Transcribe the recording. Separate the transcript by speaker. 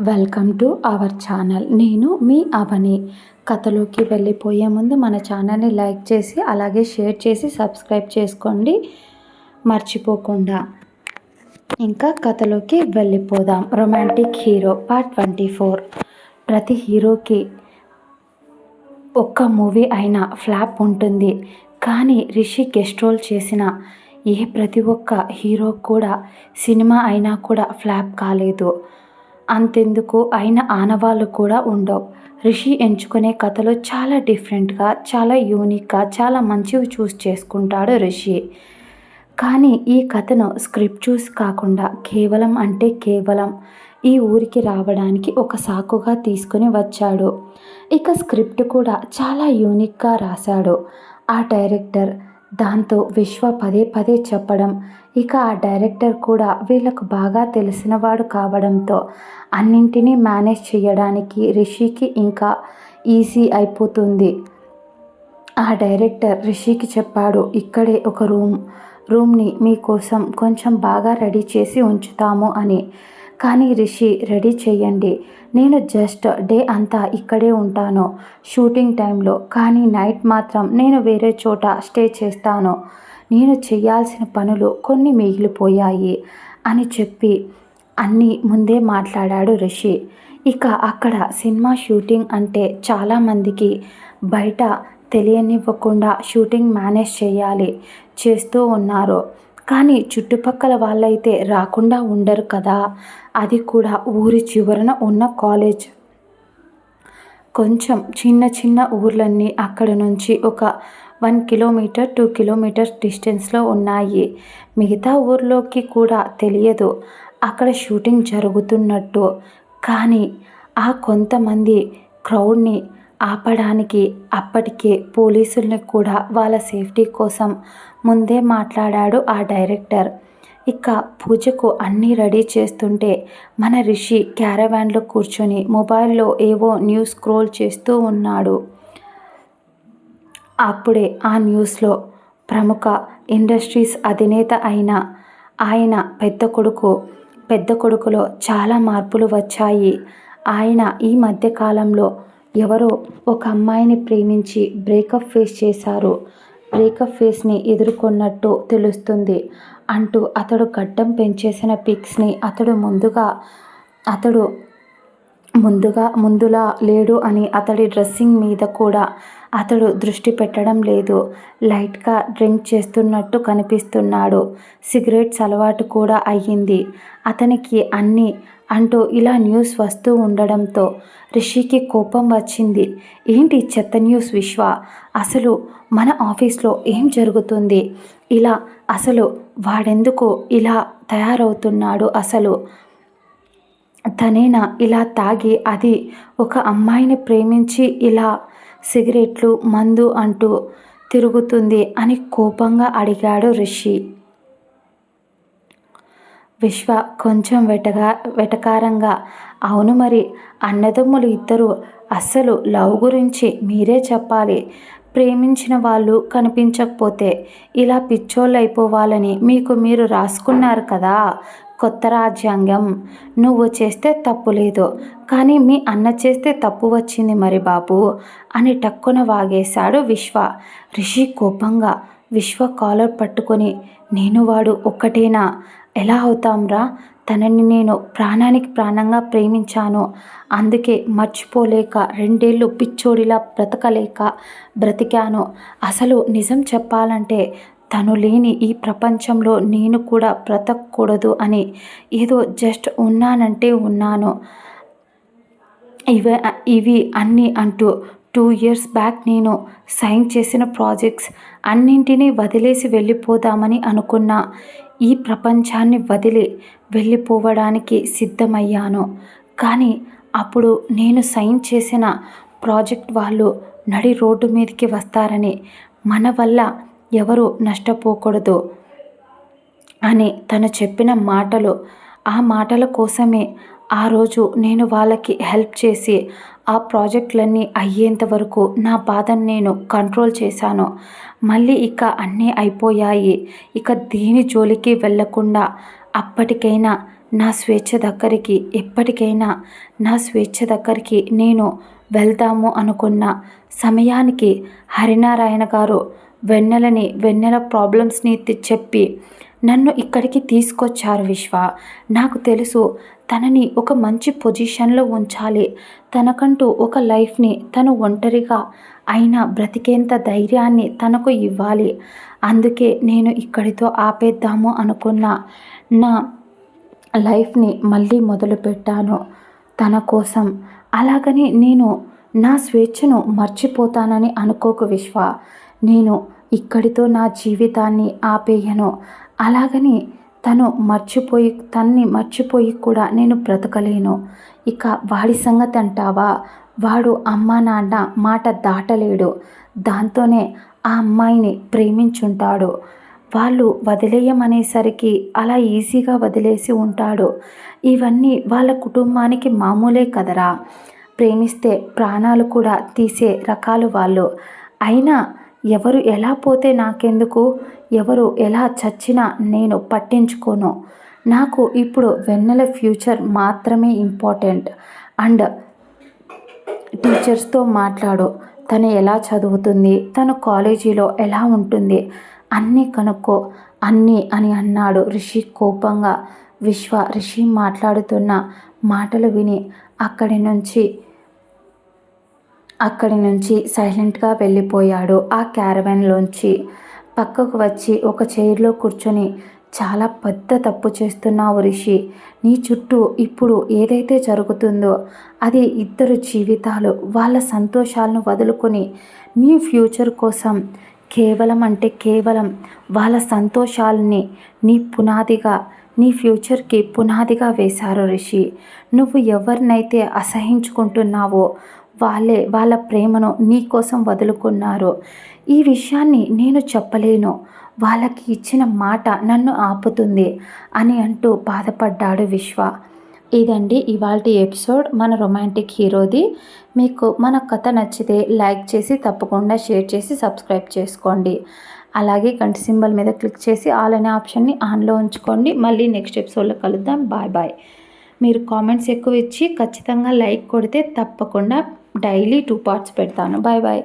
Speaker 1: Welcome to our channel. నేను మీ అవని. కథలోకి వెళ్ళిపోయే ముందు మన ఛానల్ని లైక్ చేసి అలాగే షేర్ చేసి సబ్స్క్రైబ్ చేసుకోండి. మర్చిపోకుండా. ఇంకా కథలోకి వెళ్ళిపోదాం. Romantic hero part twenty four. ప్రతి హీరోకి ఒక్క మూవీ అయినా ఫ్లాప్ ఉంటుంది. కానీ రిషి గెస్ట్ రోల్ చేసిన ఏ ప్రతి ఒక్క హీరో కూడా సినిమా అయినా కూడా ఫ్లాప్ కాలేదు. అంతెందుకు అయిన ఆనవాళ్ళు కూడా ఉండవు. రిషి ఎంచుకునే కథలు చాలా డిఫరెంట్గా చాలా యూనిక్గా చాలా మంచివి చూస్ చేసుకుంటాడు రిషి. కానీ ఈ కథను స్క్రిప్ట్ చూసి కాకుండా కేవలం అంటే కేవలం ఈ ఊరికి రావడానికి ఒక సాకుగా తీసుకుని వచ్చాడు. ఇక స్క్రిప్ట్ కూడా చాలా యూనిక్గా రాశాడు. ఆ డైరెక్టర్ దాంతో విశ్వ పదే పదే చెప్పడం. ఇక ఆ డైరెక్టర్ కూడా వీళ్ళకు బాగా తెలిసినవాడు కావడంతో అన్నింటినీ మేనేజ్ చేయడానికి రిషికి ఇంకా ఈజీ అయిపోతుంది. ఆ డైరెక్టర్ రిషికి చెప్పాడు ఇక్కడే ఒక రూమ్. రూమ్ని మీకోసం కొంచెం బాగా రెడీ చేసి ఉంచుతాము అని. కానీ రిషి రెడీ చేయండి నేను జస్ట్ డే అంతా ఇక్కడే ఉంటాను. షూటింగ్ టైంలో కానీ నైట్ మాత్రం నేను వేరే చోట స్టే చేస్తాను. నేను చేయాల్సిన పనులు కొన్ని మిగిలిపోయాయి అని చెప్పి అన్నీ ముందే మాట్లాడాడు రిషి. ఇక అక్కడ సినిమా షూటింగ్ అంటే చాలామందికి బయట తెలియనివ్వకుండా షూటింగ్ మేనేజ్ చేయాలి చేస్తూ ఉన్నారు. కానీ చుట్టుపక్కల వాళ్ళైతే రాకుండా ఉండరు కదా. అది కూడా ఊరి చివరన ఉన్న కాలేజ్. కొంచెం చిన్న చిన్న ఊర్లన్నీ అక్కడ నుంచి ఒక వన్ కిలోమీటర్ టూ కిలోమీటర్ డిస్టెన్స్లో ఉన్నాయి. మిగతా ఊర్లోకి కూడా తెలియదు. అక్కడ షూటింగ్ జరుగుతున్నట్టు. కానీ ఆ కొంతమంది క్రౌడ్ని ఆపడానికి అప్పటికే పోలీసుల్ని కూడా వాళ్ళ సేఫ్టీ కోసం ముందే మాట్లాడాడు ఆ డైరెక్టర్. ఇక పూజకు అన్నీ రెడీ చేస్తుంటే మన రిషి క్యారవాన్లో కూర్చొని మొబైల్లో ఏవో న్యూస్ స్క్రోల్ చేస్తూ ఉన్నాడు. అప్పుడే ఆ న్యూస్లో ప్రముఖ ఇండస్ట్రీస్ అధినేత అయిన ఆయన పెద్ద కొడుకు పెద్ద కొడుకులో చాలా మార్పులు వచ్చాయి. ఆయన ఈ మధ్యకాలంలో ఎవరో ఒక అమ్మాయిని ప్రేమించి బ్రేకప్ ఫేస్ చేశారు. బ్రేకప్ ఫేస్ని ఎదుర్కొన్నట్టు తెలుస్తుంది. అంటూ అతడు గడ్డం పెంచేసిన పిక్స్ని అతడు ముందుగా అతడు ముందుగా ముందులా లేడు అని అతడి డ్రెస్సింగ్ మీద కూడా అతడు దృష్టి పెట్టడం లేదు. లైట్గా డ్రింక్ చేస్తున్నట్టు కనిపిస్తున్నాడు. సిగరెట్స్ అలవాటు కూడా అయ్యింది. అతనికి అన్నీ అంటూ ఇలా న్యూస్ వస్తూ ఉండడంతో రిషికి కోపం వచ్చింది. ఏంటి చెత్త న్యూస్ విశ్వ? అసలు మన ఆఫీస్లో ఏం జరుగుతుంది? ఇలా అసలు వాడెందుకు ఇలా తయారవుతున్నాడు అసలు? తనేనా ఇలా తాగి అది ఒక అమ్మాయిని ప్రేమించి ఇలా సిగరెట్లు మందు అంటూ తిరుగుతుంది అని కోపంగా అడిగాడు రిషి. విశ్వ కొంచెం వెటగా వెటకారంగా అవును మరి అన్నదమ్ములు ఇద్దరు అస్సలు లవ్ గురించి మీరే చెప్పాలి. ప్రేమించిన వాళ్ళు కనిపించకపోతే ఇలా పిచ్చోళ్ళు అయిపోవాలని మీకు మీరు రాసుకున్నారు కదా. కొత్త రాజ్యాంగం. నువ్వు చేస్తే తప్పు లేదు. కానీ మీ అన్న చేస్తే తప్పు వచ్చింది మరి బాబు అని టక్కున వాగేశాడు విశ్వ. రిషి కోపంగా విశ్వ కాలర్ పట్టుకొని నేను వాడు ఒక్కటేనా? ఎలా అవుతాంరా? తనని నేను ప్రాణానికి ప్రాణంగా ప్రేమించాను. అందుకే మర్చిపోలేక రెండేళ్ళు పిచ్చోడిలా బ్రతకలేక బ్రతికాను. అసలు నిజం చెప్పాలంటే తను లేని ఈ ప్రపంచంలో నేను కూడా బ్రతకూడదు అని ఏదో జస్ట్ ఉన్నానంటే ఉన్నాను. ఇవి ఇవి అన్నీ అంటూ టూ ఇయర్స్ బ్యాక్ నేను సైన్ చేసిన ప్రాజెక్ట్స్ అన్నింటినీ వదిలేసి వెళ్ళిపోదామని అనుకున్నా. ఈ ప్రపంచాన్ని వదిలి వెళ్ళిపోవడానికి సిద్ధమయ్యాను. కానీ అప్పుడు నేను సైన్ చేసిన ప్రాజెక్ట్ వాళ్ళు నడి రోడ్డు మీదకి వస్తారని మన వల్ల ఎవరు నష్టపోకూడదు అని తను చెప్పిన మాటలు ఆ మాటల కోసమే ఆ రోజు నేను వాళ్ళకి హెల్ప్ చేసి ఆ ప్రాజెక్టులన్నీ అయ్యేంత వరకు నా బాధను నేను కంట్రోల్ చేశాను. మళ్ళీ ఇక అన్నీ అయిపోయాయి. ఇక దేని జోలికి వెళ్ళకుండా అప్పటికైనా నా స్వేచ్ఛ దగ్గరికి ఎప్పటికైనా నా స్వేచ్ఛ దగ్గరికి నేను వెళ్దాము అనుకున్న సమయానికి హరినారాయణ గారు వెన్నెలని వెన్నెల ప్రాబ్లమ్స్ని చెప్పి నన్ను ఇక్కడికి తీసుకొచ్చారు విశ్వ. నాకు తెలుసు తనని ఒక మంచి పొజిషన్లో ఉంచాలి. తనకంటూ ఒక లైఫ్ని తను ఒంటరిగా అయినా బ్రతికేంత ధైర్యాన్ని తనకు ఇవ్వాలి. అందుకే నేను ఇక్కడితో ఆపేద్దాము అనుకున్న. నా లైఫ్ని మళ్ళీ మొదలుపెట్టాను తన కోసం. అలాగని నేను నా స్వేచ్ఛను మర్చిపోతానని అనుకోకు విశ్వ. నేను ఇక్కడితో నా జీవితాన్ని ఆపేయను. అలాగని తను మర్చిపోయి తన్ని మర్చిపోయి కూడా నేను బ్రతకలేను. ఇక వాడి సంగతి అంటావా? వాడు అమ్మ నాన్న మాట దాటలేడు. దాంతోనే ఆ అమ్మాయిని ప్రేమించుంటాడు. వాళ్ళు వదిలేయమనేసరికి అలా ఈజీగా వదిలేసి ఉంటాడు. ఇవన్నీ వాళ్ళ కుటుంబానికి మామూలే కదరా. ప్రేమిస్తే ప్రాణాలు కూడా తీసే రకాలు వాళ్ళు. అయినా ఎవరు ఎలా పోతే నాకెందుకు? ఎవరు ఎలా చచ్చినా నేను పట్టించుకోను. నాకు ఇప్పుడు వెన్నెల ఫ్యూచర్ మాత్రమే ఇంపార్టెంట్. అండ్ టీచర్స్తో మాట్లాడు. తను ఎలా చదువుతుంది? తను కాలేజీలో ఎలా ఉంటుంది? అన్నీ కనుక్కో. అన్నీ అని అన్నాడు రిషి కోపంగా. విశ్వ రిషి మాట్లాడుతున్న మాటలు విని అక్కడి నుంచి అక్కడి నుంచి సైలెంట్గా వెళ్ళిపోయాడు ఆ క్యారవెన్లోంచి. పక్కకు వచ్చి ఒక చైర్లో కూర్చొని చాలా పెద్ద తప్పు చేస్తున్నావు రిషి. నీ చుట్టూ ఇప్పుడు ఏదైతే జరుగుతుందో అది ఇద్దరు జీవితాలు వాళ్ళ సంతోషాలను వదులుకొని నీ ఫ్యూచర్ కోసం కేవలం అంటే కేవలం వాళ్ళ సంతోషాలని నీ పునాదిగా నీ ఫ్యూచర్కి పునాదిగా వేశారు రిషి. నువ్వు ఎవరినైతే అసహించుకుంటున్నావో వాళ్ళే వాళ్ళ ప్రేమను నీ కోసం వదులుకున్నారు. ఈ విషయాన్ని నేను చెప్పలేను. వాళ్ళకి ఇచ్చిన మాట నన్ను ఆపుతుంది అని అంటూ బాధపడ్డాడు విశ్వ. ఇదండి ఇవాళ ఎపిసోడ్ మన రొమాంటిక్ హీరోది. మీకు మన కథ నచ్చితే లైక్ చేసి తప్పకుండా షేర్ చేసి సబ్స్క్రైబ్ చేసుకోండి. అలాగే గంట సింబల్ మీద క్లిక్ చేసి ఆల్ అనే ఆప్షన్ని ఆన్లో ఉంచుకోండి. మళ్ళీ నెక్స్ట్ ఎపిసోడ్లో కలుద్దాం. Bye bye. మీరు కామెంట్స్ ఎక్కువ ఇచ్చి ఖచ్చితంగా లైక్ కొడితే తప్పకుండా డైలీ టూ పార్ట్స్ పెడతాను. Bye bye